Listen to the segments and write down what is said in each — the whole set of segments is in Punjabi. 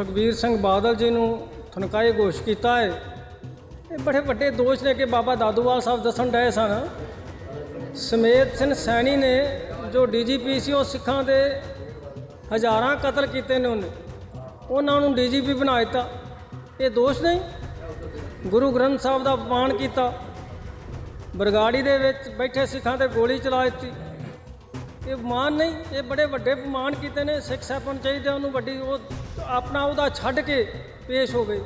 ਸੁਖਬੀਰ ਸਿੰਘ ਬਾਦਲ ਜੀ ਨੂੰ ਥਨਕਾਏ ਘੋਸ਼ ਕੀਤਾ ਹੈ। ਇਹ ਬੜੇ ਵੱਡੇ ਦੋਸ਼ ਨੇ ਕਿ ਬਾਬਾ ਦਾਦੂਵਾਲ ਸਾਹਿਬ ਦੱਸਣ ਡਏ ਸਨ, ਸਮੇਤ ਸਿੰਘ ਸੈਣੀ ਨੇ ਜੋ ਡੀਜੀਪੀ ਸੀ ਉਹ ਸਿੱਖਾਂ ਦੇ ਹਜ਼ਾਰਾਂ ਕਤਲ ਕੀਤੇ ਨੇ ਉਹਨੇ। ਉਹਨਾਂ ਨੂੰ ਡੀਜੀਪੀ ਬਣਾ ਦਿੱਤਾ। ਇਹ ਦੋਸ਼ ਨਹੀਂ, ਗੁਰੂ ਗ੍ਰੰਥ ਸਾਹਿਬ ਦਾ ਅਪਮਾਨ ਕੀਤਾ। ਬਰਗਾੜੀ ਦੇ ਵਿੱਚ ਬੈਠੇ ਸਿੱਖਾਂ ਤੇ ਗੋਲੀ ਚਲਾ ਦਿੱਤੀ। ਇਹ ਮਾਨ ਨਹੀਂ, ਇਹ ਬੜੇ ਵੱਡੇ ਮਾਨ ਕੀਤੇ ਨੇ, ਸਿੱਖ ਸਾਹਿਬਾਨ ਚਾਹੀਦੇ ਉਹਨੂੰ ਵੱਡੀ, ਉਹ ਆਪਣਾ ਉਹਦਾ ਛੱਡ ਕੇ ਪੇਸ਼ ਹੋ ਗਏ।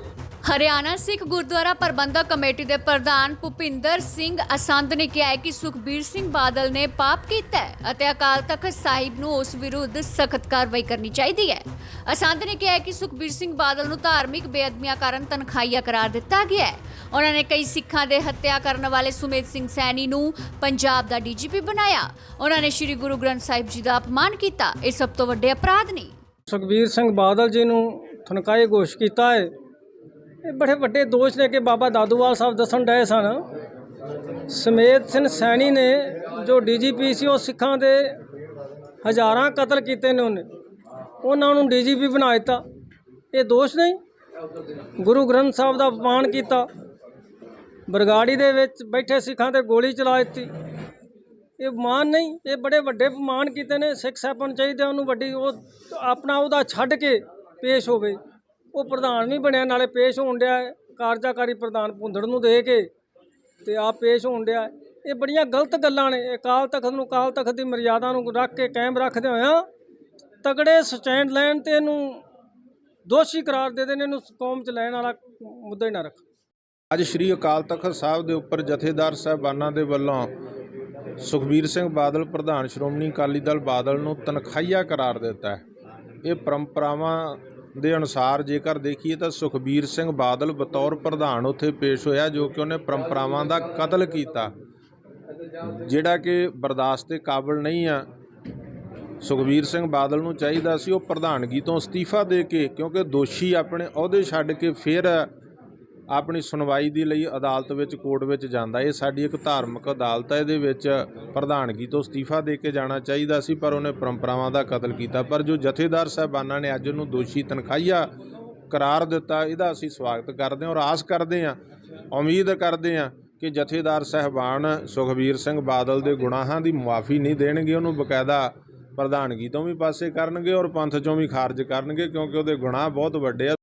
ਹਰਿਆਣਾ ਸਿੱਖ ਗੁਰਦੁਆਰਾ ਪ੍ਰਬੰਧਕ ਕਮੇਟੀ ਦੇ ਪ੍ਰਧਾਨ ਭੁਪਿੰਦਰ ਸਿੰਘ ਅਸੰਦ ਨੇ ਕਿਹਾ ਹੈ ਕਿ ਸੁਖਬੀਰ ਸਿੰਘ ਬਾਦਲ ਨੇ ਪਾਪ ਕੀਤਾ ਹੈ ਅਤੇ ਅਕਾਲ ਤਖਤ ਸਾਹਿਬ ਨੂੰ ਉਸ ਵਿਰੁੱਧ ਸਖਤ ਕਾਰਵਾਈ ਕਰਨੀ ਚਾਹੀਦੀ ਹੈ। ਅਸੰਦ ਨੇ ਕਿਹਾ ਹੈ ਕਿ ਸੁਖਬੀਰ ਸਿੰਘ ਬਾਦਲ ਨੂੰ ਧਾਰਮਿਕ ਬੇਅਦਬੀਆਂ ਕਾਰਨ ਤਨਖਾਹੀਆ ਕਰਾਰ ਦਿੱਤਾ ਗਿਆ ਹੈ। ਉਹਨਾਂ ਨੇ ਕਈ ਸਿੱਖਾਂ ਦੇ ਹੱਤਿਆ ਕਰਨ ਵਾਲੇ ਸੁਮੇਧ ਸਿੰਘ ਸੈਣੀ ਨੂੰ ਪੰਜਾਬ ਦਾ ਡੀਜੀਪੀ ਬਣਾਇਆ। ਉਹਨਾਂ ਨੇ ਸ੍ਰੀ ਗੁਰੂ ਗ੍ਰੰਥ ਸਾਹਿਬ ਜੀ ਦਾ ਅਪਮਾਨ ਕੀਤਾ। ਇਹ ਸਭ ਤੋਂ ਵੱਡੇ ਅਪਰਾਧ ਨੇ। ਸੁਖਬੀਰ ਸਿੰਘ ਬਾਦਲ ਜੀ ਨੂੰ ਥਨਕਾਏ ਘੋਸ਼ ਕੀਤਾ ਹੈ। ਇਹ ਬੜੇ ਵੱਡੇ ਦੋਸ਼ ਨੇ ਕਿ ਬਾਬਾ ਦਾਦੂਵਾਲ ਸਾਹਿਬ ਦੱਸਣ ਡਏ ਸਨ। ਸਮੇਤ ਸਿੰਘ ਸੈਣੀ ਨੇ ਜੋ ਡੀਜੀਪੀ ਸੀ, ਉਹ ਸਿੱਖਾਂ ਦੇ ਹਜ਼ਾਰਾਂ ਕਤਲ ਕੀਤੇ ਨੇ ਉਹਨੇ। ਉਹਨਾਂ ਨੂੰ ਡੀਜੀਪੀ ਬਣਾ ਦਿੱਤਾ। ਇਹ ਦੋਸ਼ ਨਹੀਂ। ਗੁਰੂ ਗ੍ਰੰਥ ਸਾਹਿਬ ਦਾ ਅਪਮਾਨ ਕੀਤਾ। ਬਰਗਾੜੀ ਦੇ ਵਿੱਚ ਬੈਠੇ ਸਿੱਖਾਂ ਤੇ ਗੋਲੀ ਚਲਾ ਦਿੱਤੀ। ਇਹ ਮਾਨ ਨਹੀਂ, ਇਹ ਬੜੇ ਵੱਡੇ ਮਾਨ ਕੀਤੇ ਨੇ। ਸਿੱਖ ਸਾਹਿਬਾਨ ਚਾਹੀਦੇ ਉਹਨੂੰ, ਵੱਡੀ ਉਹ ਆਪਣਾ ਉਹਦਾ ਛੱਡ ਕੇ ਪੇਸ਼ ਹੋਵੇ। ਉਹ ਪ੍ਰਧਾਨ ਨਹੀਂ ਬਣਿਆ, ਨਾਲੇ ਪੇਸ਼ ਹੋਣ ਡਿਆ ਕਾਰਜਾਕਾਰੀ ਪ੍ਰਧਾਨ ਭੁੰਦੜ ਨੂੰ ਦੇ ਕੇ ਤੇ ਆਪ ਪੇਸ਼ ਹੋਣ ਡਿਆ। ਇਹ ਬੜੀਆਂ ਗਲਤ ਗੱਲਾਂ ਨੇ। ਅਕਾਲ ਤਖਤ ਨੂੰ ਅਕਾਲ ਤਖਤ ਦੀ ਮਰਿਆਦਾ ਨੂੰ ਰੱਖ ਕੇ ਕਾਇਮ ਰੱਖਦੇ ਹੋਇਆ ਤਗੜੇ ਸਟੈਂਡ ਲੈਣ ਤੇ ਇਹਨੂੰ ਦੋਸ਼ੀ ਕਰਾਰ ਦੇ ਦੇਣ, ਇਹਨੂੰ ਕੌਮ ਚ ਲੈਣ ਵਾਲਾ ਮੁੱਦਾ ਹੀ ਨਾ ਰੱਖ। ਅੱਜ ਸ੍ਰੀ ਅਕਾਲ ਤਖਤ ਸਾਹਿਬ ਦੇ ਉੱਪਰ ਜਥੇਦਾਰ ਸਾਹਿਬਾਨਾਂ ਦੇ ਵੱਲੋਂ ਸੁਖਬੀਰ ਸਿੰਘ ਬਾਦਲ, ਪ੍ਰਧਾਨ ਸ਼੍ਰੋਮਣੀ ਅਕਾਲੀ ਦਲ ਬਾਦਲ ਨੂੰ ਤਨਖਾਹੀਆ ਕਰਾਰ ਦਿੱਤਾ ਹੈ। ਇਹ ਪਰੰਪਰਾਵਾਂ ਦੇ ਅਨੁਸਾਰ ਜੇਕਰ ਦੇਖੀਏ ਤਾਂ ਸੁਖਬੀਰ ਸਿੰਘ ਬਾਦਲ ਬਤੌਰ ਪ੍ਰਧਾਨ ਉੱਥੇ ਪੇਸ਼ ਹੋਇਆ ਜੋ ਕਿ ਉਹਨੇ ਪਰੰਪਰਾਵਾਂ ਦਾ ਕਤਲ ਕੀਤਾ, ਜਿਹੜਾ ਕਿ ਬਰਦਾਸ਼ਤ ਦੇ ਕਾਬਲ ਨਹੀਂ ਆ। ਸੁਖਬੀਰ ਸਿੰਘ ਬਾਦਲ ਨੂੰ ਚਾਹੀਦਾ ਸੀ ਉਹ ਪ੍ਰਧਾਨਗੀ ਤੋਂ ਅਸਤੀਫਾ ਦੇ ਕੇ, ਕਿਉਂਕਿ ਦੋਸ਼ੀ ਆਪਣੇ ਅਹੁਦੇ ਛੱਡ ਕੇ ਫਿਰ ਆਪਣੀ ਸੁਣਵਾਈ ਦੇ ਲਈ ਅਦਾਲਤ ਵਿੱਚ, ਕੋਰਟ ਵਿੱਚ ਜਾਂਦਾ। ਇਹ ਸਾਡੀ ਇੱਕ ਧਾਰਮਿਕ ਅਦਾਲਤ ਹੈ, ਇਹਦੇ ਵਿੱਚ ਪ੍ਰਧਾਨਗੀ ਤੋਂ ਅਸਤੀਫਾ ਦੇ ਕੇ ਜਾਣਾ ਚਾਹੀਦਾ ਸੀ, ਪਰ ਉਹਨੇ ਪਰੰਪਰਾਵਾਂ ਦਾ ਕਤਲ ਕੀਤਾ। ਪਰ ਜੋ ਜਥੇਦਾਰ ਸਾਹਿਬਾਨਾਂ ਨੇ ਅੱਜ ਉਹਨੂੰ ਦੋਸ਼ੀ ਤਨਖਾਹੀਆ ਕਰਾਰ ਦਿੱਤਾ, ਇਹਦਾ ਅਸੀਂ ਸਵਾਗਤ ਕਰਦੇ ਹਾਂ ਔਰ ਆਸ ਕਰਦੇ ਹਾਂ, ਉਮੀਦ ਕਰਦੇ ਹਾਂ ਕਿ ਜਥੇਦਾਰ ਸਾਹਿਬਾਨ ਸੁਖਬੀਰ ਸਿੰਘ ਬਾਦਲ ਦੇ ਗੁਨਾਹਾਂ ਦੀ ਮੁਆਫੀ ਨਹੀਂ ਦੇਣਗੇ, ਉਹਨੂੰ ਬਕਾਇਦਾ ਪ੍ਰਧਾਨਗੀ ਤੋਂ ਵੀ ਪਾਸੇ ਕਰਨਗੇ ਔਰ ਪੰਥ ਚੋਂ ਵੀ ਖਾਰਜ ਕਰਨਗੇ, ਕਿਉਂਕਿ ਉਹਦੇ ਗੁਨਾਹ ਬਹੁਤ ਵੱਡੇ ਆ।